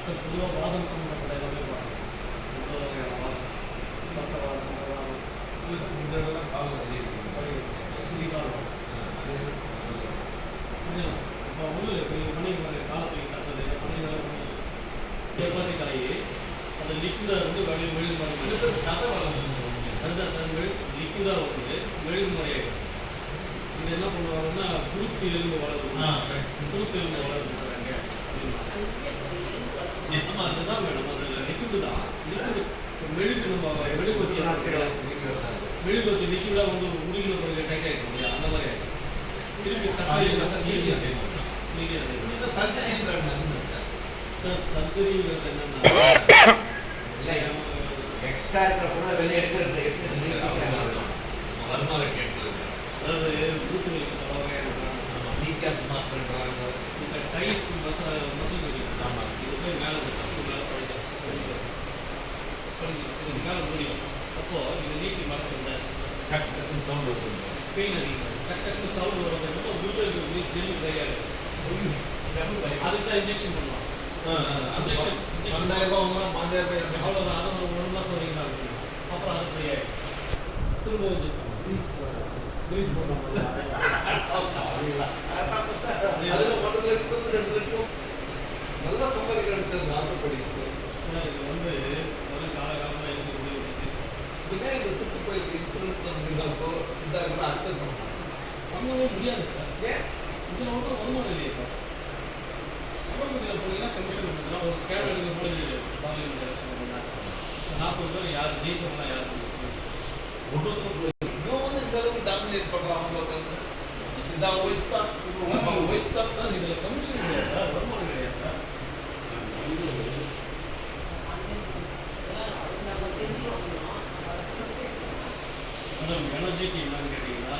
Sir பொதுவாக வாதம் சம்மந்தப்பட்ட எல்லாமே வாதம் இப்போ இப்போ மணிக்கு காலத்துக்கு கட்டுறது தோசை கலையை அந்த லிக்விடாக வந்து மாதிரி பேர் சதை வளர்ந்து சார் மெழு லிக்விடாக வந்து ஆகிடும் இது என்ன பண்ணுவாங்கன்னா குறுக்கு எலும்பு correct. குறுக்கு எலும்பு வளருது சார் ஆமாம் அதுதான் மேடம் அது லிக்விடு தான் லிக்விடு மெழுகு நம்ம மெழுகுவத்தி மெழுகுவத்தி லிக்விடாக வந்து உருகின பிறகு டைட் ஆகிடும் இல்லையா அந்த மாதிரி திருப்பி தக்காளி நீங்க சர்ஜரி சார் சர்ஜரிங்கிறது என்னன்னா எக்ஸ்ட்ரா இருக்கிற பொருளை வெளியே எடுக்கிறது. வருமானத்தை கேட்குது அதாவது வகையான நீக்காத்து இந்த டைஸ் மசில் ஆமா. இது போய் மேலே இந்த தப்பு மேலே படிக்கும் சரி படிக்கும் இதுக்கு மேலே முடியும். அப்போ இது நீக்கி மறக்கிறது டக்கு டக்குன்னு சவுண்ட் வருது. பெயின் அதிகம். டக் டக்குனு சவுண்ட் வரது மட்டும் உள்ள இருக்கிறது ஜெல்லு ட்ரையாக அதுக்கு தான் இன்ஜெக்ஷன் பண்ணுவாங்க. Injection. பன்னெண்டாயிரம் ரூபாய் பாஞ்சாயிரம் ரூபாய். அவ்வளோதான் அது ஒரு ஒரு மாதம் வரைக்கும் தான் இருக்கும். அப்புறம் அது ஃப்ரீ ஆகிடும் திரும்ப க்ரீஸ் நல்லா சம்பாதிக்கிறாங்க சார்? Orthopaedics sir. இது வந்து முதல்ல காலகாலமாக இருக்கக்கூடிய ஒரு டிசீஸ் இதுவே இந்த துப்பு போயிட்டு இன்சூரன்ஸ் அப்படிங்கிறப்போ சித்தா கூட அக்செப்ட் பண்ணுவாங்க பண்ணவே முடியாது சார். ஏன்? இதில் ஒன்றும் வருமானம் இல்லையே சார். அப்புறமத்தில் போனீங்கன்னா கமிஷன் பண்ணலாம் ஒரு ஸ்கேன் எடுக்க போது பாலியல் எலெக்ஷன் பண்ணாங்க நாற்பது பேர் யார் ஜெயிச்சவங்க யார் ஜெயிச்சு? ஒன்றுக்கு இவன் வந்து இந்த அளவுக்கு டாமினேட் உட்காந்து சித்தா வயசு தான். வயசு தான் சார். இதில் கமிஷன் கிடையாது சார்? மேடம் எனர்ஜிக்கு என்னன்னு கேட்டிங்கன்னா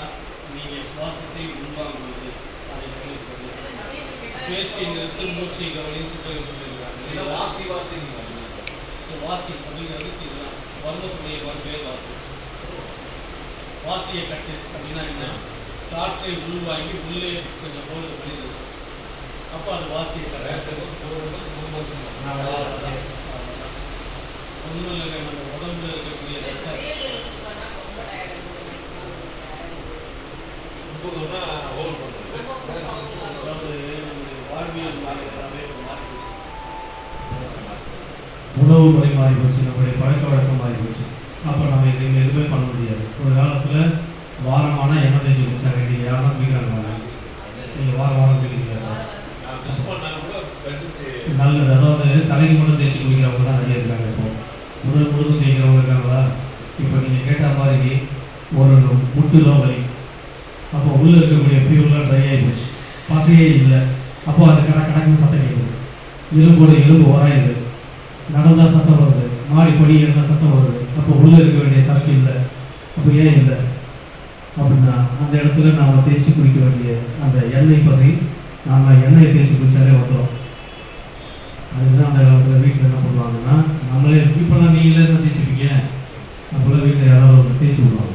நீங்கள் சுவாசத்தை உள்வாங்குவது அதை கவனிப்பது பேச்சை நிறுத்தி மூச்சை கவனின்னு ஏன்னா சொல்லியிருக்காங்க. வாசி வாசி ஸோ வாசி அப்படிங்கிறதுக்கு இதுதான் வருடக்கூடிய வருவே வாசி. வாசியை கட்டு அப்படின்னா என்ன? காற்றை உள்வாங்கி உள்ளே கொஞ்சம் பொருள் வெளியிடுது அப்போ அது வாசியை கட்டு. ஒன்றும் இல்லைங்க நம்ம உடம்புல இருக்கக்கூடிய ரசம் அதாவது நம்முடைய வாழ்வியல் முறை எல்லாமே இப்போ மாறி போச்சு உணவு முறை மாறி போச்சு நம்மளுடைய பழக்க வழக்கம் மாறி போச்சு. அப்போ நம்ம இங்கே எதுவுமே பண்ண முடியாது. ஒரு காலத்தில் வாரமான எண்ணெய் தேய்ச்சி குடிச்சாங்க. நீங்கள் யாரும் குடிக்கிறாங்க நீங்கள் வாரம் வாரம் குடிக்கிறீங்களா சார்? நல்லது. அதாவது தலைக்கு மட்டும் தேய்ச்சி குடிக்கிறவங்க தான் நிறைய இருக்காங்க இப்போ. உடல் முழுதும் தேய்க்கிறவங்க இருக்காங்களா? இப்போ நீங்கள் கேட்ட மாதிரி ஒரு முட்டுலாம் வலி அப்போ உள்ளே இருக்கக்கூடிய ஃபியூல்லாம் ட்ரை ஆகி போச்சு பசையே இல்லை. அப்போ அது கடை கணக்கு சத்தம் கேட்குது. எலும்போட எலும்பு உராயுது. நடந்தால் சத்தம் வருது. மாடி படி இருந்தால் சத்தம் வருது. அப்போ உள்ளே இருக்க வேண்டிய சரக்கு இல்லை. அப்போ ஏன் இல்லை? அப்படின்னா அந்த இடத்துல நாம் தேய்ச்சி குடிக்க வேண்டிய அந்த எண்ணெய் பசை நாம் எண்ணெயை தேய்ச்சி குடித்தாலே வந்துடும் அதுதான் அந்த காலத்தில் வீட்டில் என்ன பண்ணுவாங்கன்னா நம்மளே இப்போலாம் நீங்களே தான் தேய்ச்சிருக்கீங்க அப்போல்லாம் வீட்டில் யாராவது தேய்ச்சி விடுவாங்க.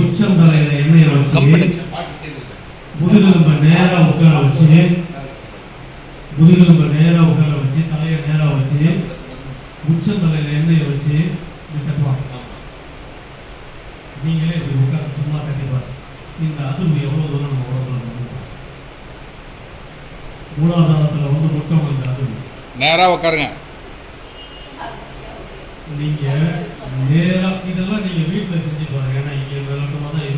உச்சம் தலையில எண்ணெயை வச்சு முதுகெலும்ப நேரா உட்கார வச்சு முதுகெலும்ப நேரா உட்கார வச்சு தலையை நேரா வச்சு உச்சம் தலையில எண்ணெயை வச்சு தட்டுவாங்க நீங்களே இப்படி உட்கார சும்மா தட்டிப்பாரு இந்த அதிர்வு எவ்வளவு தூரம் நம்ம உடம்புல. மூலாதாரத்துல வந்து முக்கம் இந்த அதிர்வு நேரா உட்காருங்க. நீங்கள் நேராக இதெல்லாம் நீங்கள் வீட்டில் செஞ்சு பாருங்க ஏன்னா இங்கே விளக்கமாக தான்